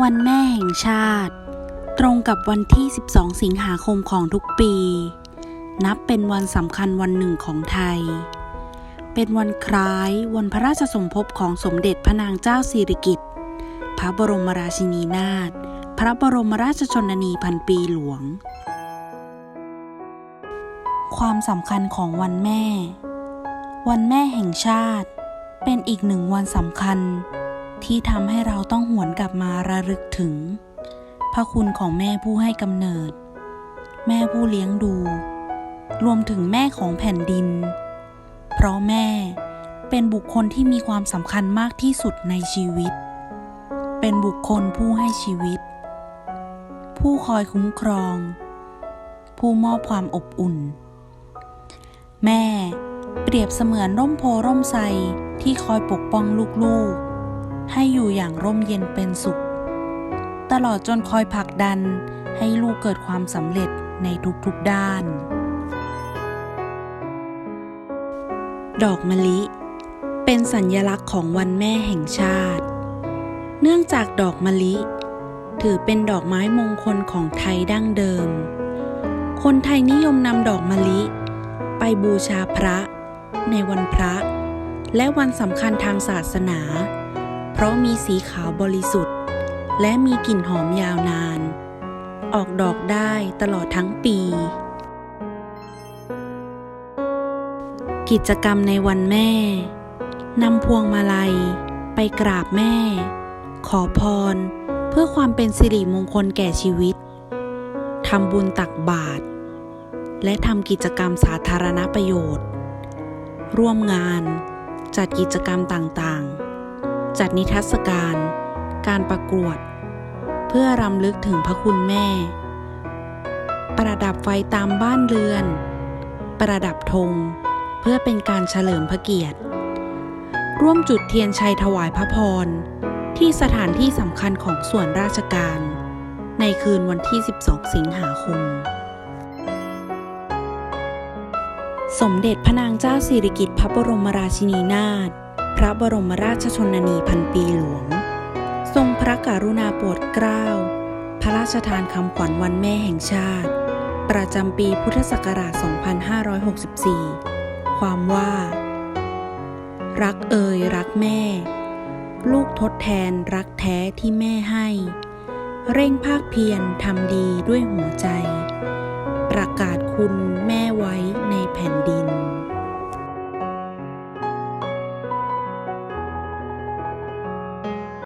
วันแม่แห่งชาติ ตรงกับวันที่ 12 สิงหาคมของทุกปี นับเป็นวันสำคัญวันหนึ่งของไทย เป็นวันคล้ายวันพระราชสมภพของสมเด็จพระนางเจ้าสิริกิติ์พระบรมราชินีนาถพระบรมราชชนนีพันปีหลวง ความสำคัญของวันแม่ วันแม่แห่งชาติ เป็นอีกหนึ่งวันสำคัญ ที่ทำให้เราต้องหวนกลับมาระลึกถึง พระคุณของแม่ผู้ให้กำเนิด แม่ผู้เลี้ยงดู รวมถึงแม่ของแผ่นดิน เพราะแม่เป็นบุคคลที่มีความสำคัญมากที่สุดในชีวิต เป็นบุคคลผู้ให้ชีวิต ผู้คอยคุ้มครอง ผู้มอบความอบอุ่น แม่เปรียบเสมือนร่มโพร่มไทรที่คอยปกป้องลูกๆ ให้อยู่อย่างร่มเย็นเป็นสุข ตลอดจนคอยผลักดันให้ลูกเกิดความสำเร็จในทุกๆด้าน ดอกมะลิ เป็นสัญลักษณ์ของวันแม่แห่งชาติ เนื่องจากดอกมะลิ ถือเป็นดอกไม้มงคลของไทยดั้งเดิม คนไทยนิยมนำดอกมะลิ ไปบูชาพระ ในวันพระ และวันสำคัญทางศาสนา ราะมีสีขาวบริสุทธิ์ และมีกลิ่นหอมยาวนาน ออกดอกได้ตลอดทั้งปี กิจกรรมในวันแม่นำพวงมาลัย ไปกราบแม่ ขอพร เพื่อความเป็นสิริมงคลแก่ชีวิตทำบุญตักบาตรและทำกิจกรรมสาธารณประโยชน์ ร่วมงาน จัดกิจกรรมต่างๆ จัดนิทรรศการ การประกวด เพื่อรำลึกถึงพระคุณแม่ ประดับไฟตามบ้านเรือน ประดับธงเพื่อเป็นการเฉลิมพระเกียรติ ร่วมจุดเทียนชัยถวายพระพร ที่สถานที่สำคัญของส่วนราชการ ในคืนวันที่ 12 สิงหาคม สมเด็จพระนางเจ้าสิริกิติ์พระบรมราชินีนาถ พระบรมราชชนนีพันปีหลวง ทรงพระกรุณาโปรดเกล้า พระราชทานคำขวัญวันแม่แห่งชาติ ประจำปีพุทธศักราช 2564 ความว่า รักเอ่ยรักแม่ ลูกทดแทนรักแท้ที่แม่ให้ เร่งภาคเพียรทำดีด้วยหัวใจ ประกาศคุณแม่ไว้ในแผ่นดิน